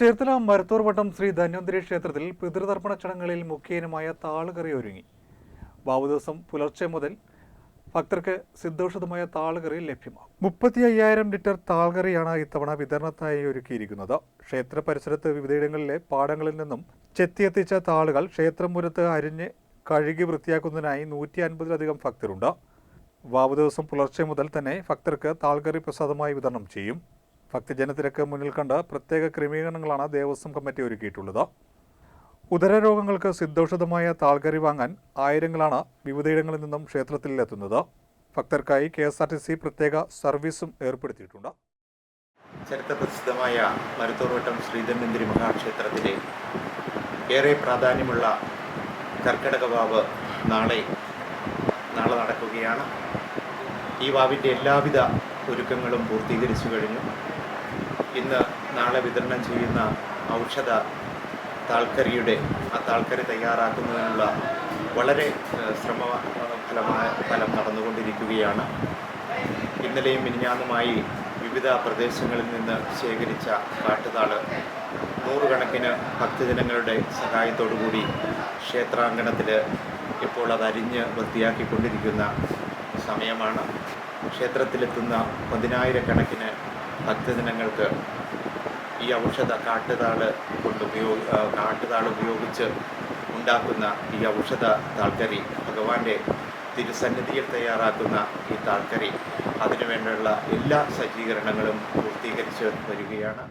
ചേർത്തല മരത്തൂർവട്ടം ശ്രീ ധന്വന്തരി ക്ഷേത്രത്തിൽ പിതൃതർപ്പണ ചടങ്ങുകളിൽ മുഖ്യനുമായ താളുകറി ഒരുങ്ങി. വാവുദിവസം പുലർച്ചെ മുതൽ ഭക്തർക്ക് സിദ്ധൌഷധമായ താളുകറി ലഭ്യമാകും. മുപ്പത്തി അയ്യായിരം ലിറ്റർ താൾകറിയാണ് ഇത്തവണ വിതരണത്തിനായി ഒരുക്കിയിരിക്കുന്നത്. ക്ഷേത്ര പരിസരത്ത് വിവിധയിടങ്ങളിലെ പാടങ്ങളിൽ നിന്നും ചെത്തിയെത്തിച്ച താളുകൾ ക്ഷേത്രപുരത്ത് അരിഞ്ഞ് കഴുകി വൃത്തിയാക്കുന്നതിനായി നൂറ്റി അൻപതിലധികം ഭക്തരുണ്ട്. വാവു ദിവസം പുലർച്ചെ മുതൽ തന്നെ ഭക്തർക്ക് താൾകറി പ്രസാദമായി വിതരണം ചെയ്യും. ഭക്തജനത്തിരക്ക് മുന്നിൽ കണ്ട് പ്രത്യേക ക്രമീകരണങ്ങളാണ് ദേവസ്വം കമ്മിറ്റി ഒരുക്കിയിട്ടുള്ളത്. ഉദരരോഗങ്ങൾക്ക് സിദ്ധൌഷധമായ താൽക്കരി വാങ്ങാൻ ആയിരങ്ങളാണ് വിവിധയിടങ്ങളിൽ നിന്നും ക്ഷേത്രത്തിൽ എത്തുന്നത് ഭക്തർക്കായി K S R T C പ്രത്യേക സർവീസും ഏർപ്പെടുത്തിയിട്ടുണ്ട്. ചരിത്രപ്രസിദ്ധമായ മരുത്തോർവട്ടം ശ്രീധന്വന്തിരി മഹാക്ഷേത്രത്തിലെ ഏറെ പ്രാധാന്യമുള്ള കർക്കിടക വാവ് നാളെ നാളെ നടക്കുകയാണ്. ഈ വാവിന്റെ എല്ലാവിധ ഒരുക്കങ്ങളും പൂർത്തീകരിച്ചു കഴിഞ്ഞു. ഇന്ന് നാളെ വിതരണം ചെയ്യുന്ന ഔഷധ താൽക്കരിയുടെ ആ താൽക്കരി തയ്യാറാക്കുന്നതിനുള്ള വളരെ ശ്രമ ഫലമായ ഫലം നടന്നുകൊണ്ടിരിക്കുകയാണ്. ഇന്നലെയും മിനിഞ്ഞാന്നുമായി വിവിധ പ്രദേശങ്ങളിൽ നിന്ന് ശേഖരിച്ച കാട്ടുതാൾ നൂറുകണക്കിന് ഭക്തജനങ്ങളുടെ സഹായത്തോടുകൂടി ക്ഷേത്രാങ്കണത്തിൽ ഇപ്പോൾ അത് അരിഞ്ഞ് വൃത്തിയാക്കിക്കൊണ്ടിരിക്കുന്ന സമയമാണ്. ക്ഷേത്രത്തിലെത്തുന്ന പതിനായിരക്കണക്കിന് ഭക്തജനങ്ങൾക്ക് ഈ ഔഷധ കാട്ടുതാൾ കൊണ്ട് ഉപയോഗ കാട്ടുതാൾ ഉപയോഗിച്ച് ഉണ്ടാക്കുന്ന ഈ ഔഷധ താൽക്കരി ഭഗവാന്റെ തിരുസന്നിധിയിൽ തയ്യാറാക്കുന്ന ഈ താൽക്കരി അതിനുവേണ്ടിയുള്ള എല്ലാ സജ്ജീകരണങ്ങളും പൂർത്തീകരിച്ച് വരികയാണ്.